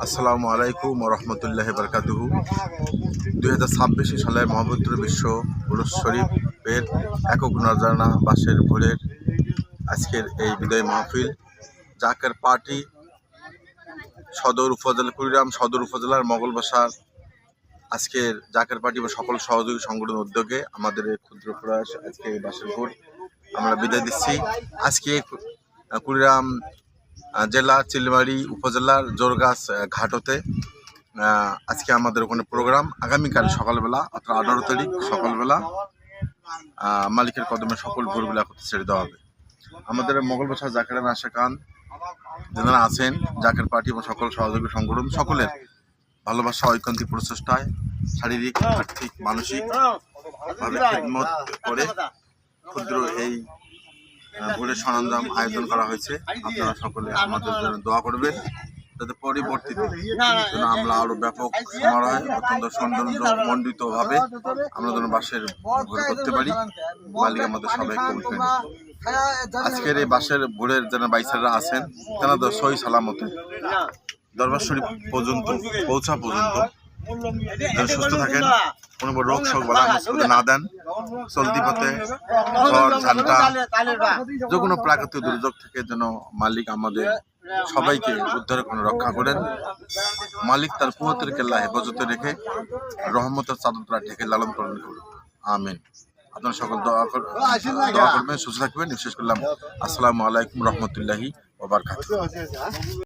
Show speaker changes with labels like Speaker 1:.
Speaker 1: আসসালামু আলাইকুম রহমতুল্লাহ বরকাতুহু। দুই হাজার ছাব্বিশে সালের মহাপবিত্র বিশ্ব পুরুষ শরীফের একক নজানা বাসের ভোরের আজকের এই বিদায় মাহফিল। জাকের পার্টি সদর উপজেলা কুড়িরাম সদর উপজেলার মোগলবাসার আজকের জাকের পার্টি বা সকল সহযোগী সংগঠন উদ্যোগে আমাদের ক্ষুদ্র প্রয়াস আজকে এই বাসের ভোট আমরা বিদায় দিচ্ছি। আজকে কুড়িরাম জেলা চিলমারি উপজেলার জোরগাছ ঘাটতে। আজকে আমাদের ওখানে প্রোগ্রাম। আগামীকাল সকালবেলা, অর্থাৎ আঠারো তারিখ সকালবেলা মালিকের কদমে সকল ভোরগুলো একত্রে ছেড়ে দেওয়া হবে। আমাদের মোগল বাসা জাকের নাশা খান যারা আছেন, জাকের পার্টি এবং সকল সহযোগী সংগঠন, সকলের ভালোবাসা, ঐকান্তিক প্রচেষ্টায় শারীরিক, আর্থিক মানসিক ভাবে করে ক্ষুদ্র এই ভোরের সরঞ্জাম আয়োজন করা হয়েছে আপনারা সকলে আমাদের জন্য দোয়া করবেন যাতে পরবর্তীতে যেন আমরা আরও ব্যাপক সমারোহে অত্যন্ত সৌন্দর্য ভাবে আমরা যেন বাসের ভোর করতে পারি মালিক আমাদের সবাই কবুল। আজকের এই বাসের ভোরের যেন বাইসাররা আছেন তেনা তো সই সালামতে দরবার শরীফ পর্যন্ত পৌঁছা পর্যন্ত যেন সুস্থ থাকেন কোনো রোগ শোক বলা মুসিবতে না দেন চলতি পথে ঝড় ঝান্টা যে কোনো প্রাকৃতিক দুর্যোগ থেকে যেন মালিক আমাদের সবাইকে উদ্ধার করে রক্ষা করেন। মালিক তার কুয়তের কেল্লা হেফাজতে রেখে রহমতের চাদরটা ঢেকে লালন পালন করুন। আমিন। আপনারা সকল দোয়া দোয়া করবেন সুস্থ থাকবেন। বিশেষ করলাম। আসসালামু আলাইকুম রহমতুল্লাহি ওবার